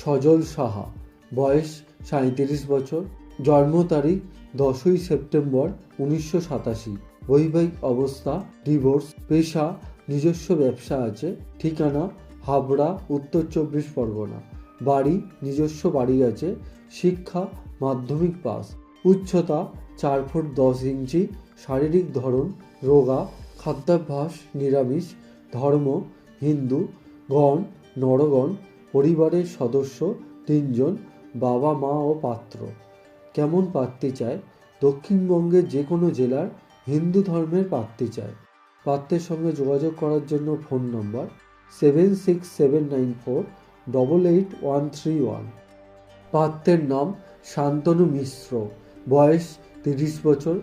সজল সাহা, বয়স সাঁত্রিশ বছর, জন্ম তারিখ দশই সেপ্টেম্বর উনিশশো সাতাশি। বৈবাহিক অবস্থা, ডিভোর্স, পেশা, নিজস্ব ব্যবসা আছে, ঠিকানা হাবড়া, উত্তর চব্বিশ পরগনা। বাড়ি, নিজস্ব বাড়ি আছে, শিক্ষা, মাধ্যমিক পাস। উচ্চতা চার ফুট দশ ইঞ্চি, শারীরিক ধরন রোগা, খাদ্যাভ্যাস নিরামিষ, ধর্ম হিন্দু, গণ, নরগণ পরিবারের সদস্য তিনজন, বাবা, মা ও পাত্র। কেমন পাত্রী চায়? দক্ষিণবঙ্গের যে কোনো জেলার হিন্দু ধর্মের পাত্রী চায়। পাত্রের সঙ্গে যোগাযোগ করার জন্য ফোন নম্বর seven six seven nine four, double eight one three one. পাত্রের নাম শান্তনু মিশ্র। বয়স তিরিশ বছর।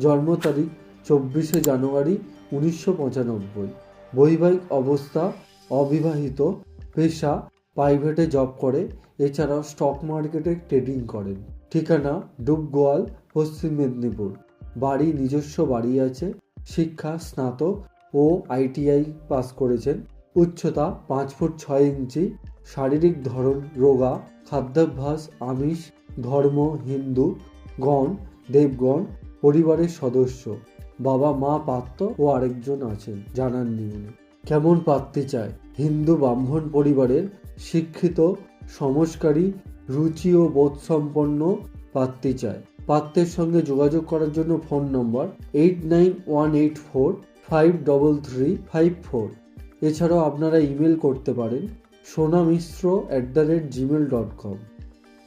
জন্ম তারিখ চব্বিশে জানুয়ারি উনিশশো পঁচানব্বই। বৈবাহিক অবস্থা অবিবাহিত। পেশা প্রাইভেটে জব করে, এছাড়াও স্টক মার্কেটে ট্রেডিং করেন। ঠিকানা ডুবগোয়াল, পশ্চিম মেদিনীপুর। বাড়ি নিজস্ব বাড়ি আছে, শিক্ষা, স্নাতক ও আইটিআই পাস করেছেন। উচ্চতা পাঁচ ফুট ছয় ইঞ্চি, শারীরিক ধরন রোগা, খাদ্যাভ্যাস, আমিষ, ধর্ম, হিন্দু, গণ, দেবগণ, পরিবারের সদস্য। বাবা মা পাত্র ও আরেকজন আছেন, জানাননি উনি। কেমন পাত্রী চায়? হিন্দু ব্রাহ্মণ পরিবারের শিক্ষিত সংস্কারী রুচি ও বোধসম্পন্ন পাত্রী চায়। পাত্রের সঙ্গে যোগাযোগ করার জন্য phone number eight nine one eight four, five double three, five four. এছাড়াও আপনারা ইমেল করতে পারেন Sona Mishra at the rate Gmail dot com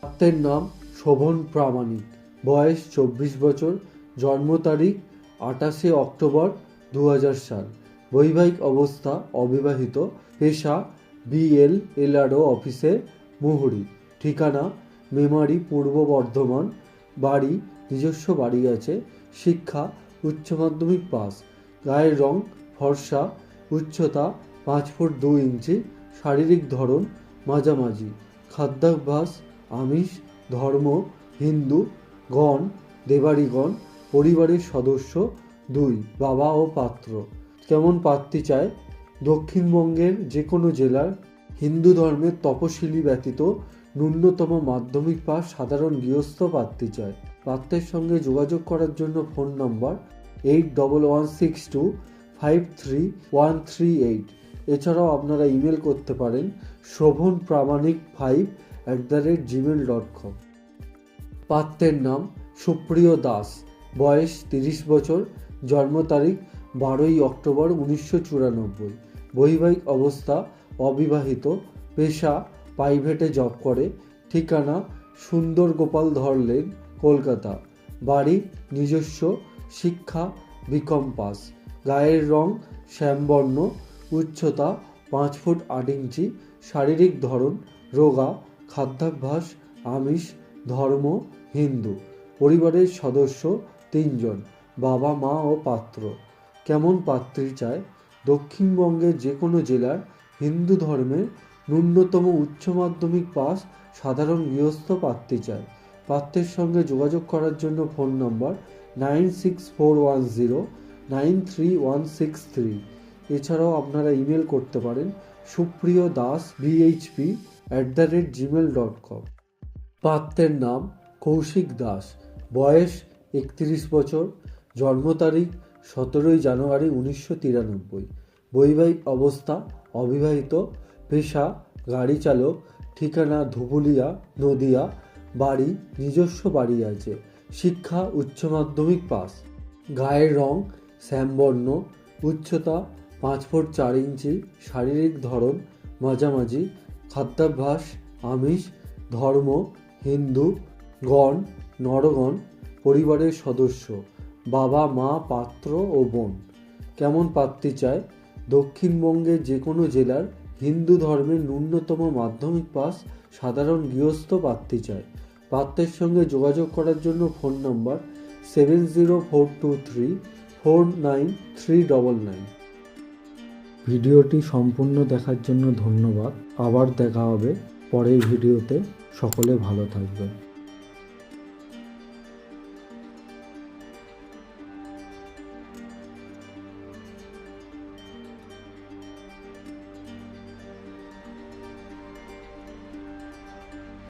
পাত্রের নাম শোভন প্রামাণিক। বয়স চব্বিশ বছর। জন্ম তারিখ আটাশে অক্টোবর দু হাজার সাল বৈবাহিক অবস্থা অবিবাহিত। পেশা বিএল এলআরও অফিসে মুহুরি। ঠিকানা, মেমারি পূর্ব বর্ধমান, বাড়ি, নিজস্ব বাড়ি আছে, শিক্ষা, উচ্চ মাধ্যমিক পাস। গায়ের রং, ফর্সা, উচ্চতা পাঁচ ফুট দু ইঞ্চি, শারীরিক ধরন মাঝামাঝি। খাদ্যাভ্যাস, আমিষ, ধর্ম, হিন্দু, গণ দেবাড়িগণ পরিবারের সদস্য দুই, বাবা ও পাত্র। কেমন পাত্রী চায়? দক্ষিণবঙ্গের যে কোনো জেলার হিন্দু ধর্মের তপশিলি ব্যতীত ন্যূনতম মাধ্যমিক পাস সাধারণ গৃহস্থ পাত্রী চায় পাত্রের সঙ্গে যোগাযোগ করার জন্য phone number eight double one six two five three one three eight. এছাড়াও আপনারা ইমেল করতে পারেন Shovan Pramanik five at the rate Gmail dot com. পাত্রের নাম সুপ্রিয় দাস। বয়স তিরিশ বছর। জন্ম তারিখ বারোই অক্টোবর উনিশশো চুরানব্বই। বৈবাহিক অবস্থা অবিবাহিত, পেশা প্রাইভেটে জব করে, ঠিকানা সুন্দর গোপাল ধর লেন কলকাতা। বাড়ি নিজস্ব, শিক্ষা বিকম পাস। গায়ের রং শ্যামবর্ণ, উচ্চতা পাঁচ ফুট আট ইঞ্চি, শারীরিক ধরন রোগা, খাদ্যাভ্যাস, আমিষ, ধর্ম, হিন্দু। পরিবারের সদস্য তিনজন, বাবা, মা ও পাত্র। কেমন পাত্রী চায়? দক্ষিণবঙ্গের যে কোনো জেলার হিন্দু ধর্মের ন্যূনতম উচ্চ মাধ্যমিক পাস সাধারণ গৃহস্থ পাত্রী চায় পাত্রের সঙ্গে যোগাযোগ করার জন্য phone number nine six four one zero, nine three one six three. এছাড়াও আপনারা ইমেল করতে পারেন Supriyo Das BHP at the rate Gmail dot com. পাত্রের নাম কৌশিক দাস। বয়স একত্রিশ বছর। জন্ম তারিখ সতেরোই জানুয়ারি উনিশশো তিরানব্বই। বৈবাহিক অবস্থা, অবিবাহিত, পেশা, গাড়ি চালক, ঠিকানা ধুবুলিয়া, নদিয়া, বাড়ি, নিজস্ব বাড়ি আছে। শিক্ষা, উচ্চ মাধ্যমিক পাস। গায়ের রং শ্যামবর্ণ, উচ্চতা পাঁচ ফুট চার ইঞ্চি, শারীরিক ধরন মাঝামাঝি, খাদ্যাভ্যাস, আমিষ, ধর্ম, হিন্দু, গণ, নরগণ, পরিবারের সদস্য। বাবা, মা, পাত্র ও বোন। কেমন পাত্রী চায় দক্ষিণবঙ্গের যে কোনো জেলার হিন্দু ধর্মের ন্যূনতম মাধ্যমিক পাস সাধারণ গৃহস্থ পাত্রী চায় পাত্রের সঙ্গে যোগাযোগ করার জন্য phone number seven zero four two three four nine three double nine. ভিডিওটি সম্পূর্ণ দেখার জন্য ধন্যবাদ। আবার দেখা হবে পরের ভিডিওতে। সকলে ভালো থাকবেন।